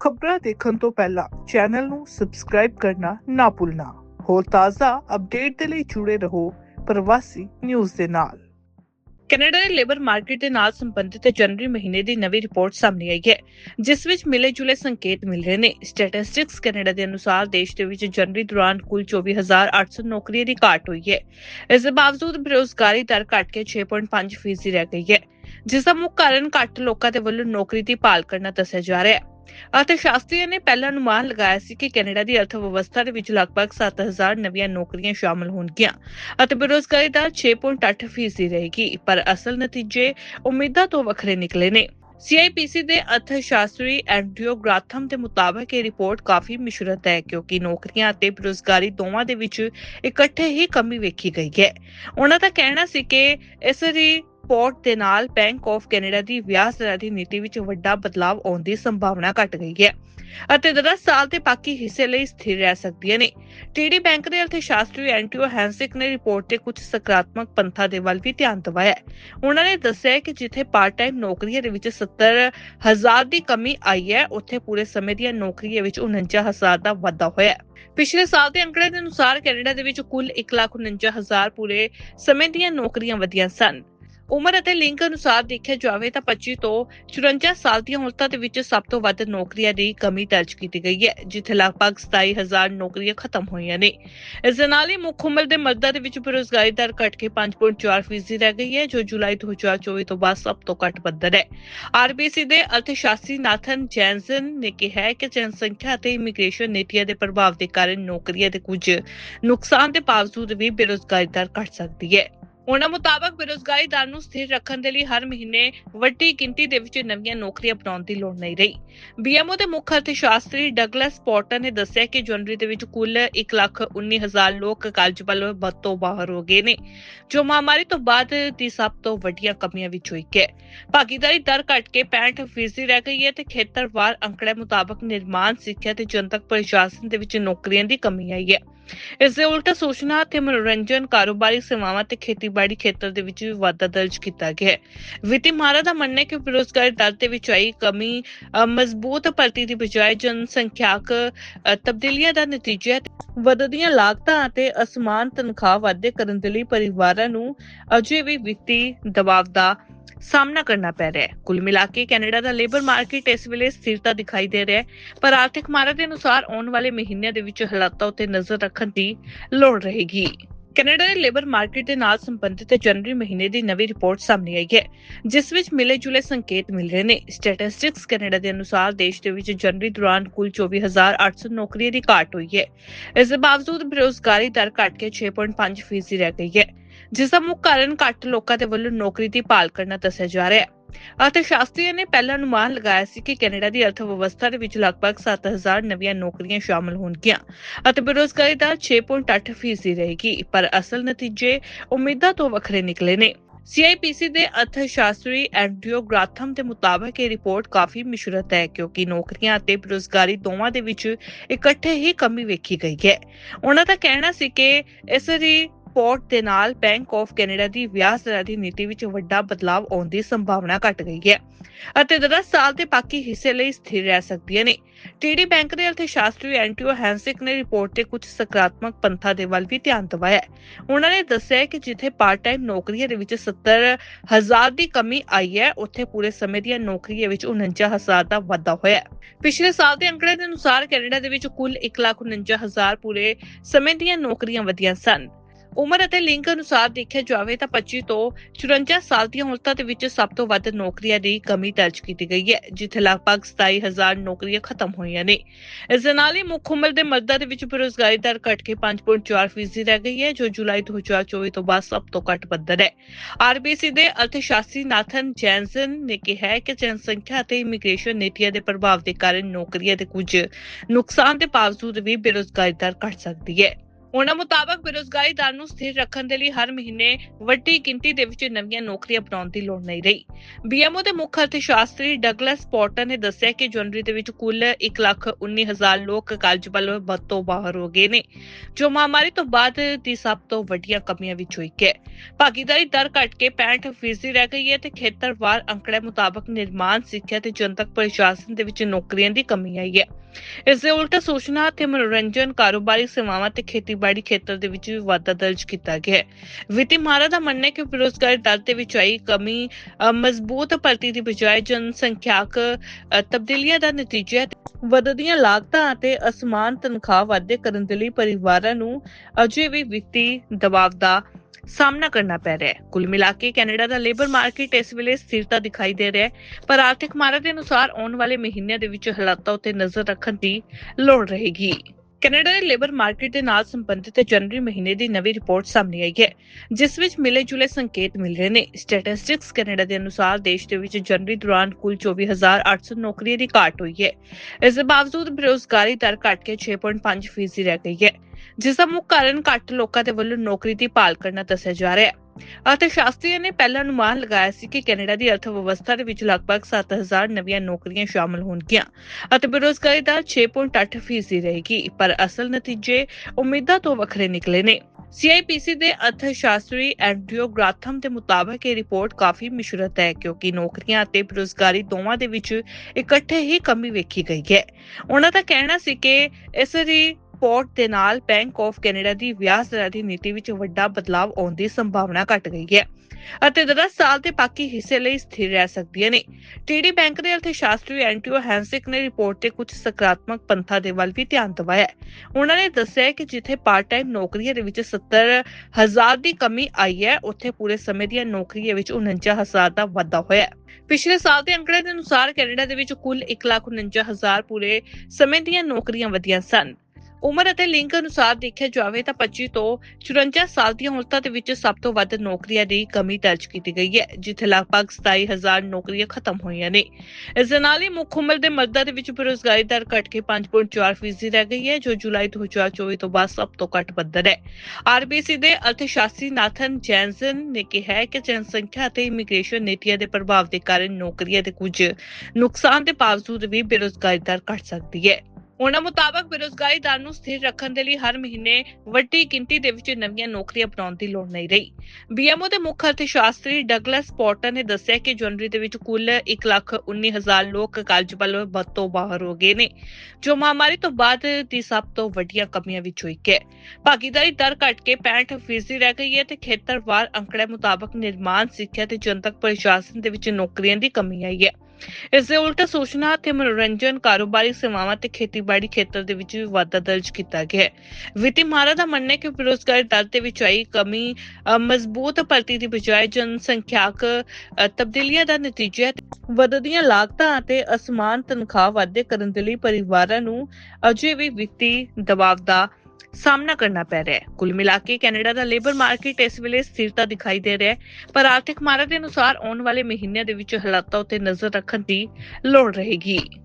ਖਬਰਾਂ ਦੇਖਣ ਤੋਂ ਪਹਿਲਾਂ ਚੈਨਲ ਨੂੰ ਸਬਸਕ੍ਰਾਈਬ ਕਰਨਾ ਨਾ ਭੁੱਲਣਾ। ਹੋਰ ਤਾਜ਼ਾ ਅਪਡੇਟ ਦੇ ਲਈ ਜੁੜੇ ਰਹੋ ਪ੍ਰਵਾਸੀ ਨਿਊਜ਼ ਦੇ ਨਾਲ। ਕੈਨੇਡਾ ਦੇ ਲੇਬਰ ਮਾਰਕੀਟ ਦੇ ਨਾਲ ਸੰਬੰਧਿਤ ਜਨਵਰੀ ਮਹੀਨੇ ਦੀ ਨਵੀਂ ਰਿਪੋਰਟ ਸਾਹਮਣੇ ਆਈ ਹੈ, ਜਿਸ ਵਿੱਚ ਮਿਲੇ ਜੁਲੇ ਸੰਕੇਤ ਮਿਲ ਰਹੇ ਨੇ। ਸਟੈਟਿਸਟਿਕਸ ਕੈਨੇਡਾ ਦੇ ਅਨੁਸਾਰ ਦੇਸ਼ ਦੇ ਵਿੱਚ ਜਨਵਰੀ ਦੌਰਾਨ ਕੁੱਲ 24800 ਨੌਕਰੀਆਂ ਦੀ ਘਾਟ ਹੋਈ ਹੈ। ਇਸ ਦੇ ਬਾਵਜੂਦ ਬੇਰੋਜ਼ਗਾਰੀ ਦਰ ਘਟ ਕੇ 6.5% ਫੀਸਦੀ ਰਹਿ ਗਈ ਹੈ, ਜਿਸ ਦਾ ਮੁੱਖ ਕਾਰਨ ਘੱਟ ਲੋਕਾਂ ਦੇ ਵੱਲੋਂ ਨੌਕਰੀ ਦੀ ਭਾਲ ਕਰਨਾ ਦੱਸਿਆ ਜਾ ਰਿਹਾ ਹੈ। ਅਤੇ ਸ਼ਾਸਤਰੀਆਂ ਨੇ ਪਹਿਲਾਂ ਅਨੁਮਾਨ ਲਗਾਇਆ ਸੀ ਕਿ ਕੈਨੇਡਾ ਦੀ ਅਰਥ ਵਿਵਸਥਾ ਦੇ ਵਿੱਚ ਲਗਭਗ 7000 ਨਵੀਆਂ ਨੌਕਰੀਆਂ ਸ਼ਾਮਲ ਹੋਣਗੀਆਂ ਅਤੇ ਬੇਰੋਜ਼ਗਾਰੀ ਦਰ 6.8% ਰਹੇਗੀ, ਪਰ ਅਸਲ ਨਤੀਜੇ ਉਮੀਦਾਂ ਤੋਂ ਵੱਖਰੇ ਨਿਕਲੇ ਨੇ। CIPC ਦੇ ਅਰਥ ਸ਼ਾਸਤਰੀ ਐਂਡਰਿਓ ਗ੍ਰਾਥਮ ਦੇ ਮੁਤਾਬਕ ਇਹ ਰਿਪੋਰਟ ਕਾਫੀ ਮਿਸ਼ਰਤ ਹੈ, ਕਿਉਂਕਿ ਨੌਕਰੀਆਂ ਅਤੇ ਬੇਰੋਜ਼ਗਾਰੀ ਦੋਵਾਂ ਦੇ ਵਿੱਚ ਇਕੱਠੇ ਹੀ ਕਮੀ ਵੇਖੀ ਗਈ ਹੈ। ਉਹਨਾਂ ਦਾ ਕਹਿਣਾ ਸੀ ਕਿ ਇਸ ਰਿਪੋਰਟ ਦੇ ਨਾਲ ਬੈਂਕ ਆਫ ਕੈਨੇਡਾ ਦੀ ਵਿਆਜ ਦਰਾਂ ਦੀ ਨੀਤੀ ਵਿੱਚ ਵੱਡਾ ਬਦਲਾਅ ਆਉਣ ਦੀ ਸੰਭਾਵਨਾ ਘਟ ਗਈ ਹੈ ਅਤੇ ਦਰਾਂ ਸਾਲ ਦੇ ਬਾਕੀ ਹਿੱਸੇ ਲਈ ਸਥਿਰ ਰਹਿ ਸਕਦੀਆਂ ਨੇ। ਟੀਡੀ ਬੈਂਕ ਦੇ ਅਰਥ ਐਂਟੀਓ ਹੈਂਸਿਕ ਨੇ ਰਿਪੋਰਟ ਤੇ ਕੁਝ ਸਕਾਰਾਤਮਕ ਪੰਥਾਂ ਦੇ ਵੱਲ ਵੀ ਧਿਆਨ ਦਿਵਾਇਆ ਉਹਨਾਂ ਨੇ ਦੱਸਿਆ ਕਿ ਜਿੱਥੇ ਪਾਰਟ ਟਾਈਮ ਨੌਕਰੀਆਂ ਦੇ ਵਿੱਚ 70 ਹਜ਼ਾਰ ਦੀ ਕਮੀ ਆਈ ਹੈ ਉੱਥੇ ਪੂਰੇ ਸਮੇਂ ਦੀਆਂ ਨੌਕਰੀਆਂ ਵਿੱਚ 49 ਹਜ਼ਾਰ ਦਾ ਵਾਧਾ ਹੋਇਆ ਹੈ। ਪਿਛਲੇ ਸਾਲ ਦੇ ਅੰਕੜੇ ਦੇ ਅਨੁਸਾਰ ਕੈਨੇਡਾ ਦੇ ਵਿੱਚ ਕੁੱਲ 1,49 ਹਜ਼ਾਰ ਪੂਰੇ ਸਮੇਂ ਦੀਆਂ ਨੌਕਰੀਆਂ ਵਧੀਆਂ ਸਨ। ਉਮਰ ਅਤੇ ਲਿੰਗ ਅਨੁਸਾਰ ਦੇਖਿਆ ਜਾਵੇ ਤਾਂ 25 ਤੋਂ 54 ਸਾਲ ਦੀਆਂ ਔਰਤਾਂ ਦੇ ਵਿੱਚ ਸਭ ਤੋਂ ਵੱਧ ਨੌਕਰੀਆਂ ਦੀ ਕਮੀ ਦਰਜ ਕੀਤੀ ਗਈ ਹੈ, ਜਿੱਥੇ ਲਗਭਗ 27000 ਨੌਕਰੀਆਂ ਖਤਮ ਹੋਈਆਂ ਨੇ। ਇਸ ਦੇ ਨਾਲ ਹੀ ਮੁੱਖ ਉਮਰ ਦੇ ਮਰਦਾਂ ਦੇ ਵਿੱਚ ਬੇਰੁਜ਼ਗਾਰੀ ਦਰ ਘਟ ਕੇ 5.4 ਫੀਸਦੀ ਰਹਿ ਗਈ ਹੈ, ਜੋ ਜੁਲਾਈ 2024 ਤੋਂ ਬਾਅਦ ਸਭ ਤੋਂ ਘੱਟ ਪੱਧਰ ਹੈ। ਆਰਬੀਸੀ ਦੇ ਅਰਥਸ਼ਾਸਤਰੀ ਨਾਥਨ ਜੈਨਸਨ ਨੇ ਕਿਹਾ ਹੈ ਕਿ ਜਨਸੰਖਿਆ ਅਤੇ ਇਮੀਗ੍ਰੇਸ਼ਨ ਨੀਤੀਆਂ ਦੇ ਪ੍ਰਭਾਵ ਦੇ ਕਾਰਨ ਨੌਕਰੀਆਂ ਦੇ ਕੁਝ ਨੁਕਸਾਨ ਦੇ ਬਾਵਜੂਦ ਵੀ ਬੇਰੁਜ਼ਗਾਰੀ ਦਰ ਘਟ ਸਕਦੀ ਹੈ। ਉਹਨਾਂ ਮੁਤਾਬਕ ਬੇਰੁਜ਼ਗਾਰੀ ਦਰ ਨੂੰ ਸਥਿਰ ਰੱਖਣ ਦੇ ਲਈ ਹਰ ਮਹੀਨੇ ਵੱਡੀ ਗਿਣਤੀ ਦੇ ਵਿੱਚ ਨਵੀਆਂ ਨੌਕਰੀਆਂ ਅਪਣਾਉਣ ਦੀ ਲੋੜ ਨਹੀਂ ਰਹੀ। ਬੀਐਮਓ ਦੇ ਮੁੱਖ ਅਰਥਸ਼ਾਸਤਰੀ ਡਗਲਸ ਪੋਰਟਰ ਨੇ ਦੱਸਿਆ ਕਿ ਜਨਵਰੀ ਦੇ ਵਿੱਚ ਕੁੱਲ 119000 ਲੋਕ ਕਾਲਜ ਵੱਲੋਂ ਵੱਧ ਤੋਂ ਬਾਹਰ ਹੋ ਗਏ ਨੇ, ਜੋ ਮਹਾਮਾਰੀ ਤੋਂ ਬਾਅਦ ਦੀ ਸਭ ਤੋਂ ਵੱਡੀਆਂ ਕਮੀਆਂ ਵਿੱਚੋਂ ਇੱਕ ਹੈ। ਭਾਗੀਦਾਰੀ ਦਰ ਘਟ ਕੇ 65% ਫੀਸਦੀ ਰਹਿ ਗਈ ਹੈ ਤੇ ਖੇਤਰਵਾਰ ਅੰਕੜੇ ਮੁਤਾਬਕ ਨਿਰਮਾਣ ਸਿੱਖਿਆ ਤੇ ਜਨਤਕ ਪ੍ਰਸ਼ਾਸਨ ਦੇ ਵਿੱਚ ਨੌਕਰੀਆਂ ਦੀ ਕਮੀ ਆਈ ਹੈ। ਇਸ ਦੇ ਉਲਟ ਸੂਚਨਾ ਅਤੇ ਮਨੋਰੰਜਨ ਕਾਰੋਬਾਰੀ ਸੇਵਾਵਾਂ ਤੇ ਖੇਤੀਬਾੜੀ ਖੇਤਰ ਦੇ ਵਿੱਚ ਵੀ ਵਾਧਾ ਦਰਜ ਕੀਤਾ ਗਿਆ ਹੈ। ਵਿੱਤੀ ਮਾਹਰਾਂ ਦਾ ਮੰਨਣਾ ਹੈ ਕਿ ਬੇਰੁਜ਼ਗਾਰੀ ਦਰ ਦੇ ਵਿੱਚ ਆਈ ਕਮੀ ਮਜ਼ਬੂਤ ਭਰਤੀ ਦੀ ਬਜਾਏ ਜਨਸੰਖਿਆਕ ਤਬਦੀਲੀਆਂ ਦਾ ਨਤੀਜਾ ਹੈ ਵਧਦੀਆਂ ਲਾਗਤਾਂ ਅਤੇ ਅਸਮਾਨ ਤਨਖਾਹ ਵਾਧੇ ਕਰਨ ਦੇ ਲਈ ਪਰਿਵਾਰਾਂ ਨੂੰ ਅਜੇ ਵੀ ਵਿੱਤੀ ਦਬਾਅ ਦਾ ਸਾਹਮਣਾ ਕਰਨਾ ਪੈ ਰਿਹਾ ਹੈ। ਕੁੱਲ ਮਿਲਾ ਕੇ ਕੈਨੇਡਾ ਦਾ ਲੇਬਰ ਮਾਰਕੀਟ ਇਸ ਵੇਲੇ ਸਥਿਰਤਾ ਦਿਖਾਈ ਦੇ ਰਿਹਾ ਹੈ, ਪਰ ਆਰਥਿਕ ਮਾਹਰਾਂ ਦੇ ਅਨੁਸਾਰ ਆਉਣ ਵਾਲੇ ਮਹੀਨਿਆਂ ਦੇ ਵਿੱਚ ਹਾਲਾਤਾਂ ਉੱਤੇ ਨਜ਼ਰ ਰੱਖਣ ਦੀ ਲੋੜ ਰਹੇਗੀ। ਕੈਨੇਡਾ ਦੇ ਲੇਬਰ ਮਾਰਕੀਟ ਦੇ ਨਾਲ ਸੰਬੰਧਿਤ ਜਨਵਰੀ ਮਹੀਨੇ ਦੀ ਨਵੀਂ ਰਿਪੋਰਟ ਸਾਹਮਣੇ ਆਈ ਹੈ, ਜਿਸ ਵਿੱਚ ਮਿਲੇ ਜੁਲੇ ਸੰਕੇਤ ਮਿਲ ਰਹੇ ਨੇ। ਸਟੈਟਿਸਟਿਕਸ ਕੈਨੇਡਾ ਦੇ ਅਨੁਸਾਰ ਦੇਸ਼ ਦੇ ਵਿੱਚ ਜਨਵਰੀ ਦੌਰਾਨ ਕੁੱਲ 24800 ਨੌਕਰੀਆਂ ਦੀ ਘਾਟ ਹੋਈ ਹੈ। ਇਸ ਦੇ ਬਾਵਜੂਦ ਬੇਰੋਜ਼ਗਾਰੀ ਦਰ ਘਟ ਕੇ 6.5% ਫੀਸਦੀ ਰਹਿ ਗਈ ਹੈ। ਜਿਸ ਦਾ ਮੁੱਖ ਕਾਰਨ ਘੱਟ ਲੋਕਾਂ ਦੇ ਵੱਲੋਂ ਨੌਕਰੀ ਦੀ ਭਾਲ ਕਰਨਾ ਦੱਸਿਆ ਜਾ ਰਿਹਾ ਹੈ। ਅਤੇ ਸ਼ਾਸਤਰੀਆਂ ਨੇ ਪਹਿਲਾਂ ਅਨੁਮਾਨ ਲਗਾਇਆ ਸੀ ਕਿ ਕੈਨੇਡਾ ਦੀ ਅਰਥ ਵਿਵਸਥਾ ਦੇ ਵਿੱਚ ਲਗਭਗ 7000 ਨਵੀਆਂ ਨੌਕਰੀਆਂ ਸ਼ਾਮਲ ਹੋਣਗੀਆਂ ਅਤੇ ਬੇਰੋਜ਼ਗਾਰੀ ਦਰ 6.8% ਰਹੇਗੀ, ਪਰ ਅਸਲ ਨਤੀਜੇ ਉਮੀਦਾਂ ਤੋਂ ਵੱਖਰੇ ਨਿਕਲੇ ਨੇ। CIPC ਦੇ ਅਰਥ ਸ਼ਾਸਤਰੀ ਐਂਡਰਿਓ ਗ੍ਰਾਥਮ ਦੇ ਮੁਤਾਬਕ ਇਹ ਰਿਪੋਰਟ ਕਾਫੀ ਮਿਸ਼ਰਤ ਹੈ, ਕਿਉਂਕਿ ਨੌਕਰੀਆਂ ਅਤੇ ਬੇਰੁਜ਼ਗਾਰੀ ਦੋਵਾਂ ਦੇ ਵਿੱਚ ਇਕੱਠੇ ਹੀ ਕਮੀ ਵੇਖੀ ਗਈ ਹੈ। ਉਹਨਾਂ ਦਾ ਕਹਿਣਾ ਸੀ ਕਿ ਇਸ ਪੋਰਟ ਦੇ ਨਾਲ ਬੈਂਕ ਆਫ ਕੈਨੇਡਾ ਦੀ ਵਿਆਜ ਦਰਾਂ ਦੀ ਨੀਤੀ ਵਿੱਚ ਵੱਡਾ ਬਦਲਾਅ ਆਉਣ ਦੀ ਸੰਭਾਵਨਾ ਘਟ ਗਈ ਹੈ ਅਤੇ ਦਰਾਂ ਸਾਲ ਦੇ ਬਾਕੀ ਹਿੱਸੇ ਲਈ ਸਥਿਰ ਰਹਿ ਸਕਦੀਆਂ ਨੇ। ਟੀਡੀ ਬੈਂਕ ਦੇ ਅਰਥਸ਼ਾਸਤਰੀ ਐਂਟੀਓ ਹੈਂਸਿਕ ਨੇ ਰਿਪੋਰਟ ਤੇ ਕੁਝ ਸਕਾਰਾਤਮਕ ਪੰਥਾਂ ਦੇ ਵੱਲ ਵੀ ਧਿਆਨ ਦਿਵਾਇਆ ਉਹਨਾਂ ਨੇ ਦੱਸਿਆ ਕਿ ਜਿੱਥੇ ਪਾਰਟ ਟਾਈਮ ਨੌਕਰੀਆਂ ਦੇ ਵਿੱਚ 70 ਹਜ਼ਾਰ ਦੀ ਕਮੀ ਆਈ ਹੈ ਉੱਥੇ ਪੂਰੇ ਸਮੇਂ ਦੀਆਂ ਨੌਕਰੀਆਂ ਵਿੱਚ 49 ਹਜ਼ਾਰ ਦਾ ਵਾਧਾ ਹੋਇਆ ਪਿਛਲੇ ਸਾਲ ਦੇ ਅੰਕੜੇ ਦੇ ਅਨੁਸਾਰ ਕੈਨੇਡਾ ਦੇ ਵਿੱਚ ਕੁੱਲ 1,49 ਹਜ਼ਾਰ ਪੂਰੇ ਸਮੇਂ ਦੀਆਂ ਨੌਕਰੀਆਂ ਵਧੀਆਂ ਸਨ। ਉਮਰ ਅਤੇ ਲਿੰਗ ਅਨੁਸਾਰ ਦੇਖਿਆ ਜਾਵੇ ਤਾਂ 25 ਤੋਂ 54 ਸਾਲ ਦੀਆਂ ਔਰਤਾਂ ਦੇ ਵਿੱਚ ਸਭ ਤੋਂ ਵੱਧ ਨੌਕਰੀਆਂ ਦੀ ਕਮੀ ਦਰਜ ਕੀਤੀ ਗਈ ਹੈ, ਜਿੱਥੇ ਲਗਭਗ 27000 ਨੌਕਰੀਆਂ ਖਤਮ ਹੋਈਆਂ ਨੇ। ਇਸ ਦੇ ਨਾਲ ਹੀ ਮੁੱਖ ਉਮਰ ਦੇ ਮਰਦਾਂ ਦੇ ਵਿੱਚ ਬੇਰੁਜ਼ਗਾਰੀ ਦਰ ਘਟ ਕੇ 5.4 ਫੀਸਦੀ ਰਹਿ ਗਈ ਹੈ, ਜੋ ਜੁਲਾਈ 2024 ਤੋਂ ਬਾਅਦ ਸਭ ਤੋਂ ਘੱਟ ਪੱਧਰ ਹੈ। ਆਰਬੀਸੀ ਦੇ ਅਰਥਸ਼ਾਸਤਰੀ ਨਾਥਨ ਜੈਨਸਨ ਨੇ ਕਿਹਾ ਕਿ ਜਨਸੰਖਿਆ ਅਤੇ ਇਮੀਗ੍ਰੇਸ਼ਨ ਨੀਤੀਆਂ ਦੇ ਪ੍ਰਭਾਵ ਦੇ ਕਾਰਨ ਨੌਕਰੀਆਂ ਦੇ ਕੁਝ ਨੁਕਸਾਨ ਦੇ ਬਾਵਜੂਦ ਵੀ ਬੇਰੁਜ਼ਗਾਰੀ ਦਰ ਘਟ ਸਕਦੀ ਹੈ। ਉਹਨਾਂ ਮੁਤਾਬਕ ਬੇਰੋਜ਼ਗਾਰੀ ਦਰ ਨੂੰ ਸਥਿਰ ਰੱਖਣ ਦੇ ਲਈ ਹਰ ਮਹੀਨੇ ਵੱਡੀ ਗਿਣਤੀ ਦੇ ਵਿੱਚ ਨਵੀਆਂ ਨੌਕਰੀਆਂ ਬਣਾਉਣ ਦੀ ਲੋੜ ਨਹੀਂ ਰਹੀ। ਬੀਐਮਓ ਦੇ ਮੁੱਖ ਅਰਥਸ਼ਾਸਤਰੀ ਡਗਲਸ ਪੋਰਟਰ ਨੇ ਦੱਸਿਆ ਕਿ ਜਨਵਰੀ ਦੇ ਵਿੱਚ ਕੁੱਲ 119000 ਲੋਕ ਕਾਰਜ ਬਲ ਤੋਂ ਬਾਹਰ ਹੋ ਗਏ ਨੇ, ਜੋ ਮਹਾਮਾਰੀ ਤੋਂ ਬਾਅਦ ਦੀ ਸਭ ਤੋਂ ਵੱਡੀਆਂ ਕਮੀਆਂ ਵਿੱਚ ਇੱਕ ਹੈ। ਭਾਗੀਦਾਰੀ ਦਰ ਘਟ ਕੇ 65% ਫੀਸਦੀ ਰਹਿ ਗਈ ਹੈ ਤੇ ਖੇਤਰਵਾਰ ਅੰਕੜੇ ਮੁਤਾਬਕ ਨਿਰਮਾਣ, ਸਿੱਖਿਆ ਤੇ ਜਨਤਕ ਪ੍ਰਸ਼ਾਸਨ ਦੇ ਵਿੱਚ ਨੌਕਰੀਆਂ ਦੀ ਕਮੀ ਆਈ ਹੈ। ਇਸ ਦੇ ਉਲਟ ਸੂਚਨਾ ਤੇ ਮਨੋਰੰਜਨ ਕਾਰੋਬਾਰੀ ਸੇਵਾਵਾਂ ਤੇ ਖੇਤੀਬਾੜੀ ਖੇਤਰ ਦੇ ਵਿੱਚ ਵੀ ਵਾਧਾ ਦਰਜ ਕੀਤਾ ਗਿਆ ਹੈ। ਵਿੱਤੀ ਮਾਹਰਾਂ ਦਾ ਮੰਨਣਾ ਹੈ ਕਿ ਬੇਰੁਜ਼ਗਾਰੀ ਦਰ ਦੇ ਵਿੱਚ ਆਈ ਕਮੀ ਮਜ਼ਬੂਤ ਭਰਤੀ ਦੀ ਬਜਾਏ ਜਨਸੰਖਿਆਕ ਤਬਦੀਲੀਆਂ ਦਾ ਨਤੀਜਾ ਹੈ ਵਧਦੀਆਂ ਲਾਗਤਾਂ ਅਤੇ ਅਸਮਾਨ ਤਨਖਾਹ ਵਾਧੇ ਕਰਨ ਦੇ ਲਈ ਪਰਿਵਾਰਾਂ ਨੂੰ ਅਜੇ ਵੀ ਵਿੱਤੀ ਦਬਾਅ ਦਾ ਸਾਹਮਣਾ ਕਰਨਾ ਪੈ ਰਿਹਾ ਹੈ। ਕੁੱਲ ਮਿਲਾ ਕੇ ਕੈਨੇਡਾ ਦਾ ਲੇਬਰ ਮਾਰਕੀਟ ਇਸ ਵੇਲੇ ਸਥਿਰਤਾ ਦਿਖਾਈ ਦੇ ਰਿਹਾ ਹੈ, ਪਰ ਆਰਥਿਕ ਮਾਹਰਾਂ ਦੇ ਅਨੁਸਾਰ ਆਉਣ ਵਾਲੇ ਮਹੀਨਿਆਂ ਦੇ ਵਿੱਚ ਹਾਲਾਤਾਂ ਉੱਤੇ ਨਜ਼ਰ ਰੱਖਣ ਦੀ ਲੋੜ ਰਹੇਗੀ। ਕੈਨੇਡਾ ਦੇ ਲੇਬਰ ਮਾਰਕੀਟ ਦੇ ਨਾਲ ਸੰਬੰਧਿਤ ਜਨਵਰੀ ਮਹੀਨੇ ਦੀ ਨਵੀਂ ਰਿਪੋਰਟ ਸਾਹਮਣੇ ਆਈ ਹੈ, ਜਿਸ ਵਿੱਚ ਮਿਲੇ ਜੁਲੇ ਸੰਕੇਤ ਮਿਲ ਰਹੇ ਨੇ। ਸਟੈਟਿਸਟਿਕਸ ਕੈਨੇਡਾ ਦੇ ਅਨੁਸਾਰ ਦੇਸ਼ ਦੇ ਵਿੱਚ ਜਨਵਰੀ ਦੌਰਾਨ ਕੁੱਲ 24800 ਨੌਕਰੀਆਂ ਦੀ ਘਾਟ ਹੋਈ ਹੈ। ਇਸ ਦੇ ਬਾਵਜੂਦ ਬੇਰੋਜ਼ਗਾਰੀ ਦਰ ਘਟ ਕੇ 6.5% ਫੀਸਦੀ ਰਹਿ ਗਈ ਹੈ। ਜਿਸ ਦਾ ਮੁੱਖ ਕਾਰਨ ਘੱਟ ਲੋਕਾਂ ਦੇ ਵੱਲੋਂ ਨੌਕਰੀ ਦੀ ਭਾਲ ਕਰਨਾ ਦੱਸਿਆ ਜਾ ਰਿਹਾ ਹੈ। ਅਤੇ ਸ਼ਾਸਤਰੀਆਂ ਨੇ ਪਹਿਲਾ ਅਨੁਮਾਨ ਲਗਾਇਆ ਸੀ ਕਿ ਕੈਨੇਡਾ ਦੀ ਅਰਥ ਵਿਵਸਥਾ ਦੇ ਵਿੱਚ ਲਗਭਗ 7000 ਨਵੀਆਂ ਨੌਕਰੀਆਂ ਸ਼ਾਮਲ ਹੋਣਗੀਆਂ ਅਤੇ ਬੇਰੋਜ਼ਗਾਰੀ ਦਰ 6.8 ਫੀਸਦੀ ਰਹੇਗੀ, ਪਰ ਅਸਲ ਨਤੀਜੇ ਉਮੀਦਾਂ ਤੋਂ ਵੱਖਰੇ ਨਿਕਲੇ ਨੇ। CIPC ਦੇ ਅਰਥ ਸ਼ਾਸਤਰੀ ਐਂਡਰਿਓ ਗ੍ਰਾਥਮ ਦੇ ਮੁਤਾਬਕ ਇਹ ਰਿਪੋਰਟ ਕਾਫੀ ਮਿਸ਼ਰਤ ਹੈ, ਕਿਉਂਕਿ ਨੌਕਰੀਆਂ ਅਤੇ ਬੇਰੋਜ਼ਗਾਰੀ ਦੋਵਾਂ ਦੇ ਵਿੱਚ ਇਕੱਠੇ ਹੀ ਕਮੀ ਵੇਖੀ ਗਈ ਹੈ। ਉਹਨਾਂ ਦਾ ਕਹਿਣਾ ਸੀ ਕਿ ਇਸ ਰਿਪੋਰਟ ਦੇ ਨਾਲ ਬੈਂਕ ਆਫ ਕੈਨੇਡਾ ਦੀ ਵਿਆਜ ਦਰਾਂ ਦੀ ਨੀਤੀ ਵਿੱਚ ਵੱਡਾ ਬਦਲਾਅ ਆਉਣ ਦੀ ਸੰਭਾਵਨਾ ਘਟ ਗਈ ਹੈ ਅਤੇ ਦਰਾਂ ਸਾਲ ਦੇ ਬਾਕੀ ਹਿੱਸੇ ਲਈ ਸਥਿਰ ਰਹਿ ਸਕਦੀਆਂ ਨੇ। ਟੀਡੀ ਬੈਂਕ ਦੇ ਅਰਥਸ਼ਾਸਤਰੀ ਐਂਟੀਓ ਹੈਂਸਿਕ ਨੇ ਰਿਪੋਰਟ ਤੇ ਕੁਝ ਸਕਾਰਾਤਮਕ ਪੰਥਾਂ ਦੇ ਵੱਲ ਵੀ ਧਿਆਨ ਦਿਵਾਇਆ ਉਹਨਾਂ ਨੇ ਦੱਸਿਆ ਕਿ ਜਿੱਥੇ ਪਾਰਟ ਟਾਈਮ ਨੌਕਰੀਆਂ ਦੇ ਵਿੱਚ 70 ਹਜ਼ਾਰ ਦੀ ਕਮੀ ਆਈ ਹੈ ਉੱਥੇ ਪੂਰੇ ਸਮੇਂ ਦੀਆਂ ਨੌਕਰੀਆਂ ਵਿੱਚ 49 ਹਜ਼ਾਰ ਦਾ ਵਾਧਾ ਹੋਇਆ ਹੈ। ਪਿਛਲੇ ਸਾਲ ਦੇ ਅੰਕੜੇ ਦੇ ਅਨੁਸਾਰ ਕੈਨੇਡਾ ਦੇ ਵਿੱਚ ਕੁੱਲ 1,49 ਹਜ਼ਾਰ ਪੂਰੇ ਸਮੇਂ ਦੀਆਂ ਨੌਕਰੀਆਂ ਵਧੀਆਂ ਸਨ। ਉਮਰ ਅਤੇ ਲਿੰਗ ਅਨੁਸਾਰ ਦੇਖਿਆ ਜਾਵੇ ਤਾਂ 25 ਤੋਂ 54 ਸਾਲ ਦੀਆਂ ਔਰਤਾਂ ਦੇ ਵਿੱਚ ਸਭ ਤੋਂ ਵੱਧ ਨੌਕਰੀਆਂ ਦੀ ਕਮੀ ਦਰਜ ਕੀਤੀ ਗਈ ਹੈ, ਜਿੱਥੇ ਲਗਭਗ 27000 ਨੌਕਰੀਆਂ ਖਤਮ ਹੋਈਆਂ ਨੇ। ਇਸ ਦੇ ਨਾਲ ਹੀ ਮੁੱਖ ਉਮਰ ਦੇ ਮਰਦਾਂ ਦੇ ਵਿੱਚ ਬੇਰੁਜ਼ਗਾਰੀ ਦਰ ਘਟ ਕੇ 5.4 ਫੀਸਦੀ ਰਹਿ ਗਈ ਹੈ, ਜੋ ਜੁਲਾਈ 2024 ਤੋਂ ਬਾਅਦ ਸਭ ਤੋਂ ਘੱਟ ਪੱਧਰ ਹੈ। ਆਰਬੀਸੀ ਦੇ ਅਰਥਸ਼ਾਸਤਰੀ ਨਾਥਨ ਜੈਨਸਨ ਨੇ ਕਿਹਾ ਕਿ ਜਨਸੰਖਿਆ ਅਤੇ ਇਮੀਗ੍ਰੇਸ਼ਨ ਨੀਤੀਆਂ ਦੇ ਪ੍ਰਭਾਵ ਦੇ ਕਾਰਨ ਨੌਕਰੀਆਂ ਦੇ ਕੁਝ ਨੁਕਸਾਨ ਦੇ ਬਾਵਜੂਦ ਵੀ ਬੇਰੁਜ਼ਗਾਰੀ ਦਰ ਘਟ ਸਕਦੀ ਹੈ। ਉਹਨਾਂ ਮੁਤਾਬਕ ਬੇਰੋਜ਼ਗਾਰੀ ਦਰ ਨੂੰ ਸਥਿਰ ਰੱਖਣ ਦੇ ਲਈ ਹਰ ਮਹੀਨੇ ਵੱਡੀ ਗਿਣਤੀ ਦੇ ਵਿੱਚ ਨਵੀਆਂ ਨੌਕਰੀਆਂ ਬਣਾਉਣ ਦੀ ਲੋੜ ਨਹੀਂ ਰਹੀ। ਬੀਐਮਓ ਦੇ ਮੁੱਖ ਅਰਥਸ਼ਾਸਤਰੀ ਡਗਲਸ ਪੋਰਟਰ ਨੇ ਦੱਸਿਆ ਕਿ ਜਨਵਰੀ ਦੇ ਵਿੱਚ ਕੁੱਲ 119000 ਲੋਕ ਕਾਰਜ ਬਲ ਤੋਂ ਬਾਹਰ ਹੋ ਗਏ ਨੇ, ਜੋ ਮਹਾਮਾਰੀ ਤੋਂ ਬਾਅਦ ਦੀ ਸਭ ਤੋਂ ਵੱਡੀਆਂ ਕਮੀਆਂ ਵਿੱਚੋਂ ਇੱਕ ਹੈ। ਭਾਗੀਦਾਰੀ ਦਰ ਘਟ ਕੇ 65% ਫੀਸਦੀ ਰਹਿ ਗਈ ਹੈ ਤੇ ਖੇਤਰਵਾਰ ਅੰਕੜੇ ਮੁਤਾਬਕ ਨਿਰਮਾਣ, ਸਿੱਖਿਆ ਤੇ ਜਨਤਕ ਪ੍ਰਸ਼ਾਸਨ ਦੇ ਵਿੱਚ ਨੌਕਰੀਆਂ ਦੀ ਕਮੀ ਆਈ ਹੈ। ਇਸ ਦੇ ਉਲਟ ਸੂਚਨਾ ਤੇ ਮਨੋਰੰਜਨ ਕਾਰੋਬਾਰੀ ਸੇਵਾਵਾਂ ਤੇ ਖੇਤੀਬਾੜੀ ਖੇਤਰ ਦੇ ਵਿੱਚ ਵੀ ਵਾਧਾ ਦਰਜ ਕੀਤਾ ਗਿਆ ਹੈ। ਵਿੱਤੀ ਮਾਹਰਾਂ ਦਾ ਮੰਨਣਾ ਹੈ ਕਿ ਬੇਰੁਜ਼ਗਾਰੀ ਦਰ ਦੇ ਵਿੱਚ ਆਈ ਕਮੀ ਅ, ਮਜ਼ਬੂਤ ਭਰਤੀ ਦੀ ਬਜਾਏ ਜਨਸੰਖਿਆਕ ਅ, ਤਬਦੀਲੀਆਂ ਦਾ ਨਤੀਜਾ ਹੈ ਵਧਦੀਆਂ ਲਾਗਤਾਂ ਅਤੇ ਅਸਮਾਨ ਤਨਖਾਹ ਵਾਧੇ ਕਰਨ ਦੇ ਲਈ ਪਰਿਵਾਰਾਂ ਨੂੰ ਅਜੇ ਵੀ ਵਿੱਤੀ ਦਬਾਅ ਦਾ ਸਾਹਮਣਾ ਕਰਨਾ ਪੈ ਰਿਹਾ ਹੈ। ਕੁੱਲ ਮਿਲਾ ਕੇ ਕੈਨੇਡਾ ਦਾ ਲੇਬਰ ਮਾਰਕੀਟ ਇਸ ਵੇਲੇ ਸਥਿਰਤਾ ਦਿਖਾਈ ਦੇ ਰਿਹਾ ਹੈ, ਪਰ ਆਰਥਿਕ ਮਾਹਰਾਂ ਦੇ ਅਨੁਸਾਰ ਆਉਣ ਵਾਲੇ ਮਹੀਨਿਆਂ ਦੇ ਵਿੱਚ ਹਾਲਾਤਾਂ ਉੱਤੇ ਨਜ਼ਰ ਰੱਖਣ ਦੀ ਲੋੜ ਰਹੇਗੀ।